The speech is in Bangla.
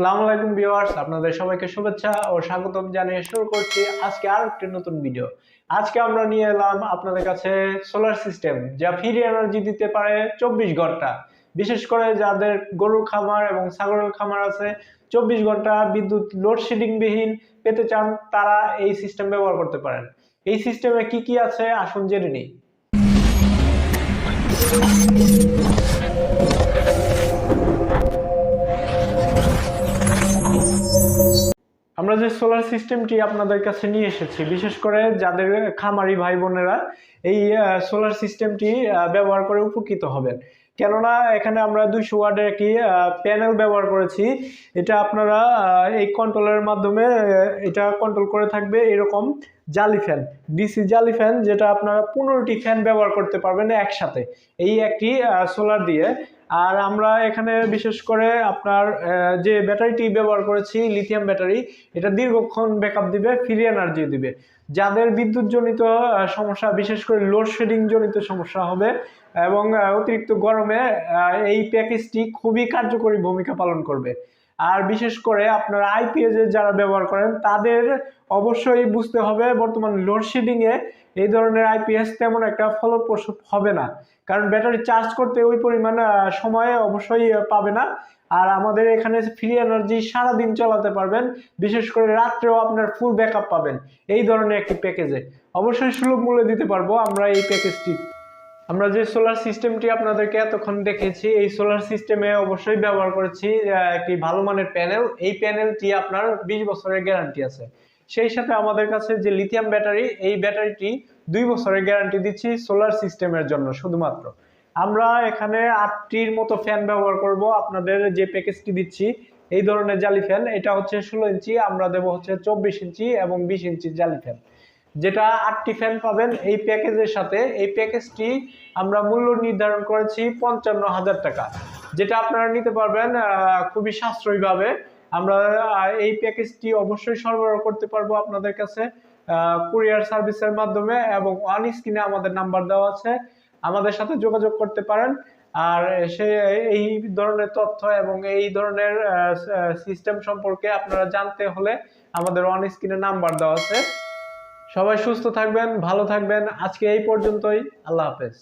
আসসালামু আলাইকুম ভিউয়ার্স, আপনাদের সবাইকে শুভেচ্ছা ও স্বাগতম জানিয়ে শুরু করছি আজকে আর একটি নতুন ভিডিও। আজকে আমরা নিয়ে এলাম আপনাদের কাছে সোলার সিস্টেম যা ফ্রি এনার্জি দিতে পারে চব্বিশ ঘণ্টা। বিশেষ করে যাদের গরুর খামার এবং ছাগলের খামার আছে, চব্বিশ ঘণ্টা বিদ্যুৎ লোডশেডিং বিহীন পেতে চান, তারা এই সিস্টেম ব্যবহার করতে পারেন। এই সিস্টেমে কি কি আছে? আসুন জেনে নিই। আমরা যে সোলার সিস্টেমটি আপনাদের কাছে নিয়ে এসেছি, বিশেষ করে যাদের খামারি ভাই বোনেরা এই সোলার সিস্টেমটি ব্যবহার করে উপকৃত হবেন। কেননা এখানে আমরা দুইশো ওয়ার্ডের একটি প্যানেল ব্যবহার করেছি। এটা আপনারা এই কন্ট্রোলের মাধ্যমে এটা কন্ট্রোল করে থাকবে এরকম জালি ফ্যান ডিসি জালি ফ্যান যেটা আপনারা পনেরোটি ফ্যান ব্যবহার করতে পারবেন একসাথে। এই একটি সোলার দিয়ে আর আমরা এখানে বিশেষ করে আপনার যে ব্যাটারিটি ব্যবহার করেছি লিথিয়াম ব্যাটারি, এটা দীর্ঘক্ষণ ব্যাকআপ দিবে ফ্রি এনার্জি দিবে। যাদের বিদ্যুৎ জনিত সমস্যা, বিশেষ করে লোডশেডিং জনিত সমস্যা হবে এবং অতিরিক্ত গরমে এই প্যাকেজটি খুবই কার্যকরী ভূমিকা পালন করবে। আর বিশেষ করে আপনার আইপিএস এর যারা ব্যবহার করেন, তাদের অবশ্যই বুঝতে হবে বর্তমান লোডশেডিং এ এই ধরনের আইপিএস তেমন একটা ফলপ্রসূ হবে না। কারণ ব্যাটারি চার্জ করতে ওই পরিমাণ সময় অবশ্যই পাবে না। আর আমাদের এখানে ফ্রি এনার্জি সারাদিন চালাতে পারবেন। বিশেষ করে রাত্রেও আপনার ফুল ব্যাকআপ পাবেন এই ধরনের একটি প্যাকেজে অবশ্যই সুলভ মূল্যে দিতে পারব আমরা এই প্যাকেজটি আমরা যে সোলার সিস্টেমটি আপনাদেরকে এতক্ষণ দেখেছি, এই সোলার সিস্টেমে অবশ্যই ব্যবহার করেছি একটি ভালো মানের প্যানেল এই প্যানেলটি আপনার বিশ বছরের গ্যারান্টি আছে। সেই সাথে আমাদের কাছে যে লিথিয়াম ব্যাটারি এই ব্যাটারিটি দুই বছরের গ্যারান্টি দিচ্ছি সোলার সিস্টেমের জন্য শুধুমাত্র। আমরা এখানে আটটির মতো ফ্যান ব্যবহার করব। আপনাদের যে প্যাকেজটি দিচ্ছি, এই ধরনের জালি ফ্যান এটা হচ্ছে ষোলো ইঞ্চি, আমরা দেবো হচ্ছে চব্বিশ ইঞ্চি এবং বিশ ইঞ্চি জালি ফ্যান যেটা আটটি ফ্যান পাবেন, এই প্যাকেজের সাথে। এই প্যাকেজটি আমরা মূল্য নির্ধারণ করেছি পঞ্চান্ন হাজার টাকা। যেটা আপনারা নিতে পারবেন খুবই সাশ্রয়ীভাবে। আমরা এই প্যাকেজটি অবশ্যই সরবরাহ করতে পারব আপনাদের কাছে কুরিয়ার সার্ভিসের মাধ্যমে এবং ওয়ান স্ক্রিনে আমাদের নাম্বার দেওয়া আছে। আমাদের সাথে যোগাযোগ করতে পারেন। আর সে, এই ধরনের তথ্য এবং এই ধরনের সিস্টেম সম্পর্কে আপনারা জানতে হলে আমাদের ওয়ান স্ক্রিনে নাম্বার দেওয়া আছে। সবাই সুস্থ থাকবেন ভালো থাকবেন। আজকে এই পর্যন্তই। আল্লাহ হাফেজ।